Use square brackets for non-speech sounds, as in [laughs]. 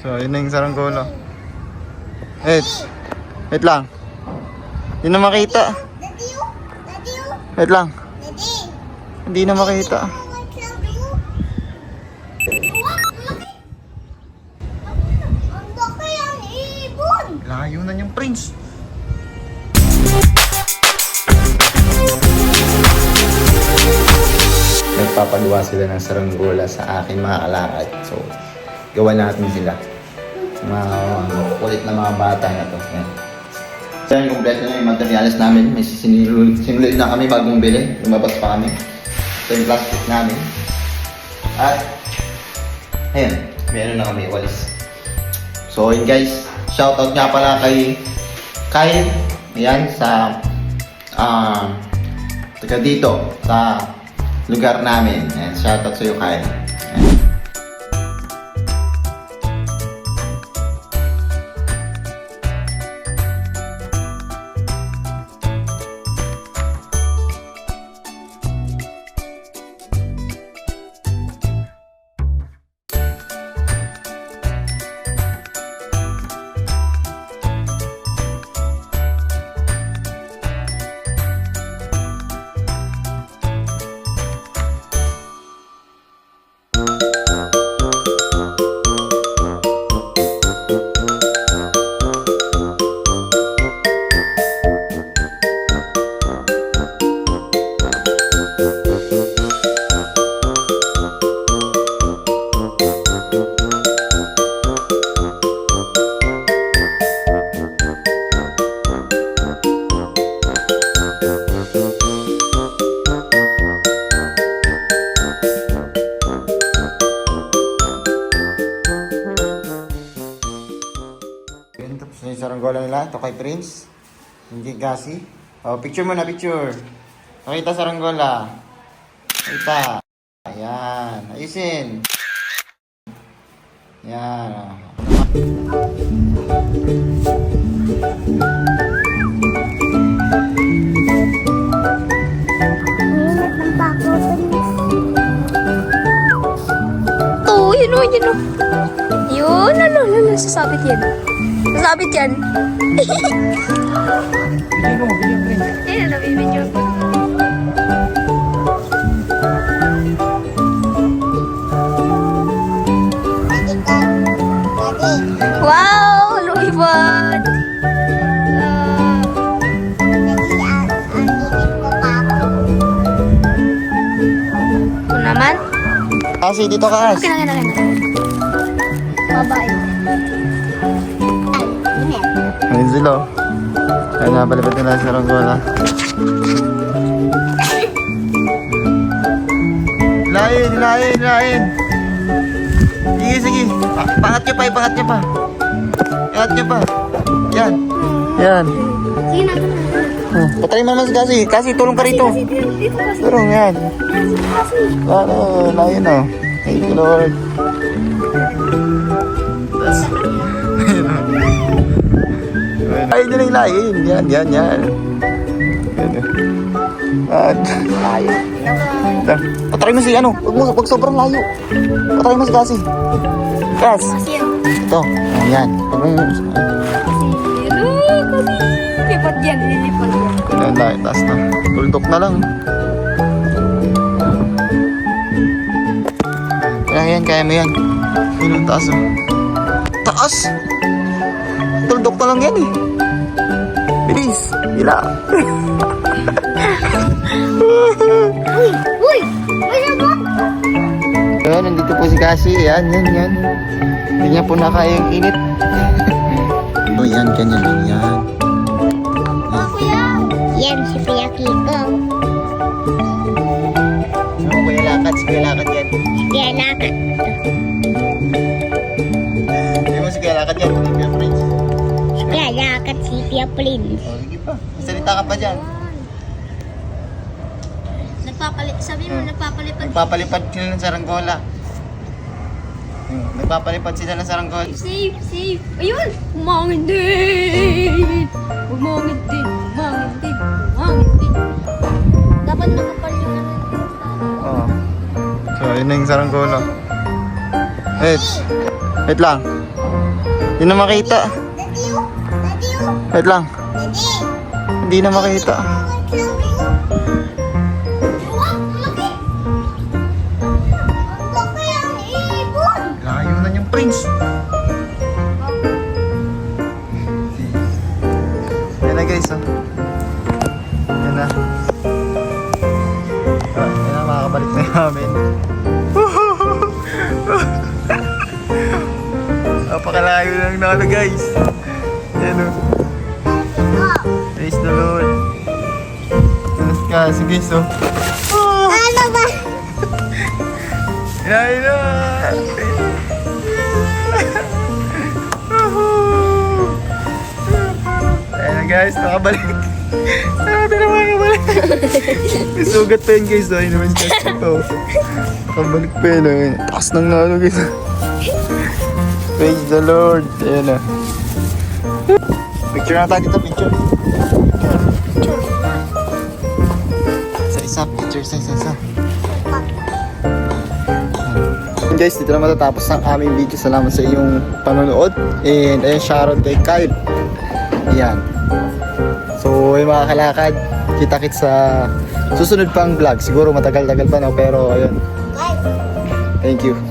So, yun na yung saranggola. Wait. Wait lang. Hindi na makita. Wait lang. Hindi na makita. Layo na yung prince. Nagpapagawa sila ng saranggola sa akin mga kalakad. So, gawa natin sila. Mga kulit na mga bata na to. Yan. So, yung kompleto na yung materials namin. May sinulid, na kami bagong bili. Lumabas pa kami. Ito yung plastic namin. At, ayun, meron na kami walis. So yun guys, shoutout nga pala kay Kyle, ayan, sa ah taga dito, sa lugar namin. Ayan, shoutout sa iyo Kyle. Yun, na yung saranggola nila. Ito kay Prince. Hindi Gasi. Oh, picture mo na, picture. Pakita saranggola. Pakita. Ayan. Ayusin. Ayan. Please. Oo, yun o, yun o. Yun, ano, ano, ano, sasabit yan. Sasabit yan. Yan, nabibidyo ko. Daddy ka. Daddy. Wow, lumipad. Ah, Daddy, ang ang init ko pa ako. Ito naman. Kasi dito ka, As. Okay na, okay na, okay na. Ayun sila. Ayan nga, palipad nila yung saranggola. Lain, lain, lain. Sige, sige. Pa pangat nyo pa, ipangat nyo pa. Ipangat nyo pa. Yan. Yan. Sige. Oh, patay mo naman si Kasi. Kasi, tulong ka rito. Tulong, yan. Ano, lain oh. Thank you, Lord. [laughs] Ay, din ang lain. Yan, yan, yan. Yan. At, layo. Patry mo si ano. Huwag mo, huwag sobrang layo. Patry mo si. Kas. kasi yan. Ito. Ayan. Huwag mo. Lipat yan, lilipat yan. Ayan, layo. Taas na. Tuldok na lang. Kaya yan, kaya mo yan. Yun ang taas oh. Taas! Na lang yan eh. Bilis. Hila. [laughs] Uy! Uy! Ano ba? Ayan, nandito po si Cassie. Yan, yan, yan. Hindi niya po nakaya yung init. [laughs] oh, yan, ganyan lang yan. Oh, kuya. Yan si Kuya Kiko. Ano, kuya lakad, si kuya lakad yan. Kuya Lakad. Si Kuya Prince. Oh, sige pa. Salita ka pa dyan. Nagpapalit, sabi mo, nagpapalipad. Nagpapalipad sila ng saranggola. Hmm, Nagpapalipad sila ng saranggola. Safe, safe. Ayun! Umangin din! Umangin din, umangin din, umangin din. Dapat nakapal yung ano. Oo. So, yun na yung saranggola. Wait. Wait lang. Hindi na makita. Daddy, oh. Wait lang. Hindi na makita. Layo na yung prince. Yan na guys, oh. Yan na. Ah, yan na, makakabalik na namin. [laughs] Napakalayo lang na ano guys. Yan oh. Tapos kasi guys, oh. Ano ba? Yan na. Ayan na guys, nakabalik. Nakabalik na makabalik. May sugat pa yun guys. Yun naman siya ito. Nakabalik pa yun, oh. Takas ng nalo guys. Praise the Lord. Ayan na. Picture na tayo dito, picture. Picture. Isa picture isa isa isa. Guys, dito na matatapos ang aming video. Salamat sa iyong panonood. And ayun, shoutout kay Kyle. Yan. So, yung mga kalakad, kita-kits sa susunod pang vlog. Siguro matagal-tagal pa no, pero ayun. Guys. Thank you.